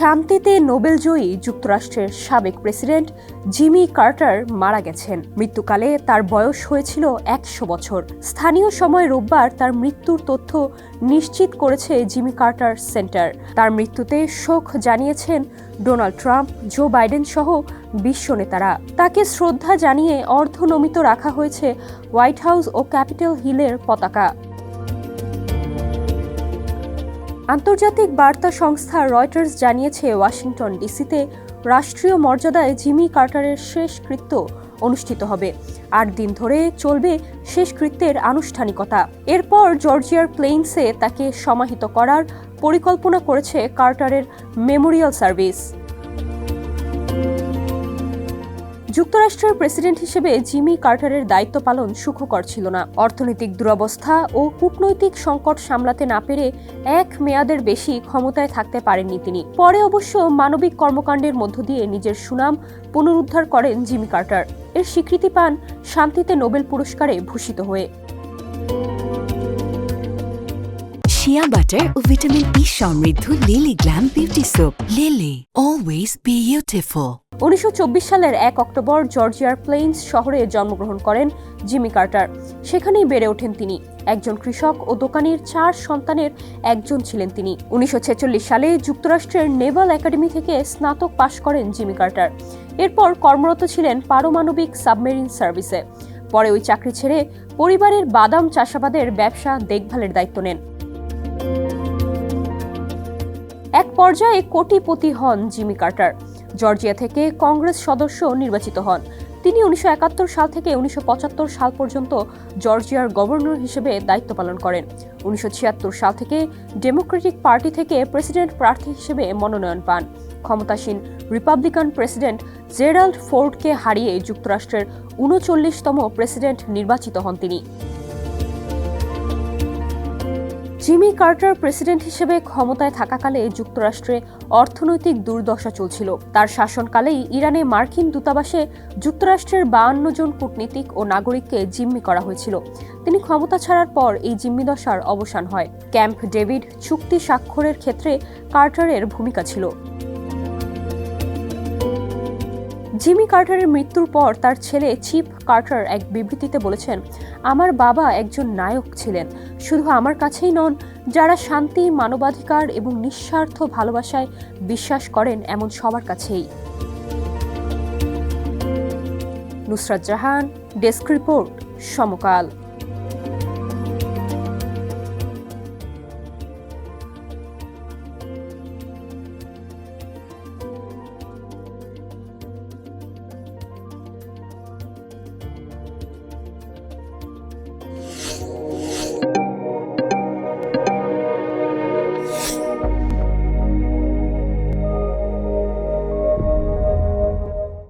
শান্তিতে নোবেলজয়ী যুক্তরাষ্ট্রের সাবেক প্রেসিডেন্ট জিমি কার্টার মারা গেছেন। মৃত্যুকালে তার বয়স হয়েছিল একশো বছর। স্থানীয় সময় রোববার তার মৃত্যুর তথ্য নিশ্চিত করেছে জিমি কার্টার সেন্টার। তার মৃত্যুতে শোক জানিয়েছেন ডোনাল্ড ট্রাম্প, জো বাইডেন সহ বিশ্ব নেতারা। তাকে শ্রদ্ধা জানিয়ে অর্ধনমিত রাখা হয়েছে হোয়াইট হাউস ও ক্যাপিটাল হিলের পতাকা। আন্তর্জাতিক বার্তা সংস্থা রয়টার্স জানিয়েছে, ওয়াশিংটন ডিসিতে রাষ্ট্রীয় মর্যাদায় জিমি কার্টারের শেষকৃত্য অনুষ্ঠিত হবে। আট দিন ধরে চলবে শেষকৃত্যের আনুষ্ঠানিকতা। এরপর জর্জিয়ার প্লেইনসে তাকে সমাহিত করার পরিকল্পনা করেছে কার্টারের মেমোরিয়াল সার্ভিস। যুক্তরাষ্ট্রের প্রেসিডেন্ট হিসেবে জিমি কার্টারের দায়িত্ব পালন সুখকর ছিল না। অর্থনৈতিক দুরবস্থা ও কূটনৈতিক সংকট সামলাতে না পেরে এক মেয়াদের বেশি ক্ষমতায় থাকতে পারেননি তিনি। পরে অবশ্য মানবিক কর্মকাণ্ডের মধ্য দিয়ে নিজের সুনাম পুনরুদ্ধার করেন জিমি কার্টার। এর স্বীকৃতি পান শান্তিতে নোবেল পুরস্কারে ভূষিত হয়ে। শিয়া বাটার ও ভিটামিন ই সমৃদ্ধ Lily glam beauty soap Lily always beautiful উনিশশো চব্বিশ সালের এক অক্টোবর জর্জিয়ার প্লেইন্স শহরে জন্মগ্রহণ করেন জিমি কার্টার। সেখানেই বেড়ে ওঠেন তিনি। একজন কৃষক ও দোকানির চার সন্তানের একজন ছিলেন তিনি। উনিশশো ছেচল্লিশ সালে যুক্তরাষ্ট্রের নেভাল একাডেমি থেকে স্নাতক পাশ করেন জিমি কার্টার। এরপর কর্মরত ছিলেন পারমাণবিক সাবমেরিন সার্ভিসে। পরে ওই চাকরি ছেড়ে পরিবারের বাদাম চাষাবাদের ব্যবসা দেখভালের দায়িত্ব নেন। এক পর্যায়ে কোটিপতি হন জিমি কার্টার। জর্জিয়া থেকে কংগ্রেস সদস্য নির্বাচিত হন। তিনি উনিশশো একাত্তর সাল থেকে উনিশশো পঁচাত্তর সাল পর্যন্ত জর্জিয়ার গভর্নর হিসেবে দায়িত্ব পালন করেন। উনিশশো ছিয়াত্তর সাল থেকে ডেমোক্রেটিক পার্টি থেকে প্রেসিডেন্ট প্রার্থী হিসেবে মনোনয়ন পান। ক্ষমতাসীন রিপাবলিকান প্রেসিডেন্ট জেরাল্ড ফোর্ডকে হারিয়ে যুক্তরাষ্ট্রের উনচল্লিশতম প্রেসিডেন্ট নির্বাচিত হন তিনি। জিমি কার্টার প্রেসিডেন্ট হিসেবে ক্ষমতায় থাকাকালে যুক্তরাষ্ট্রে অর্থনৈতিক দুর্দশা চলছিল। তার শাসনকালেই ইরানে মার্কিন দূতাবাসে যুক্তরাষ্ট্রের বায়ান্ন জন কূটনীতিক ও নাগরিককে জিম্মি করা হয়েছিল। তিনি ক্ষমতা ছাড়ার পর এই জিম্মিদশার অবসান হয়। ক্যাম্প ডেভিড চুক্তি স্বাক্ষরের ক্ষেত্রে কার্টারের ভূমিকা ছিল। জিমি কার্টারের মৃত্যুর পর তার ছেলে চিপ কার্টার এক বিবৃতিতে বলেছেন, আমার বাবা একজন নায়ক ছিলেন। শুধু আমার কাছেই নন, যারা শান্তি, মানবাধিকার এবং নিঃস্বার্থ ভালোবাসায় বিশ্বাস করেন এমন সবার কাছেই। Nusrat Jahan, desk report Samakal.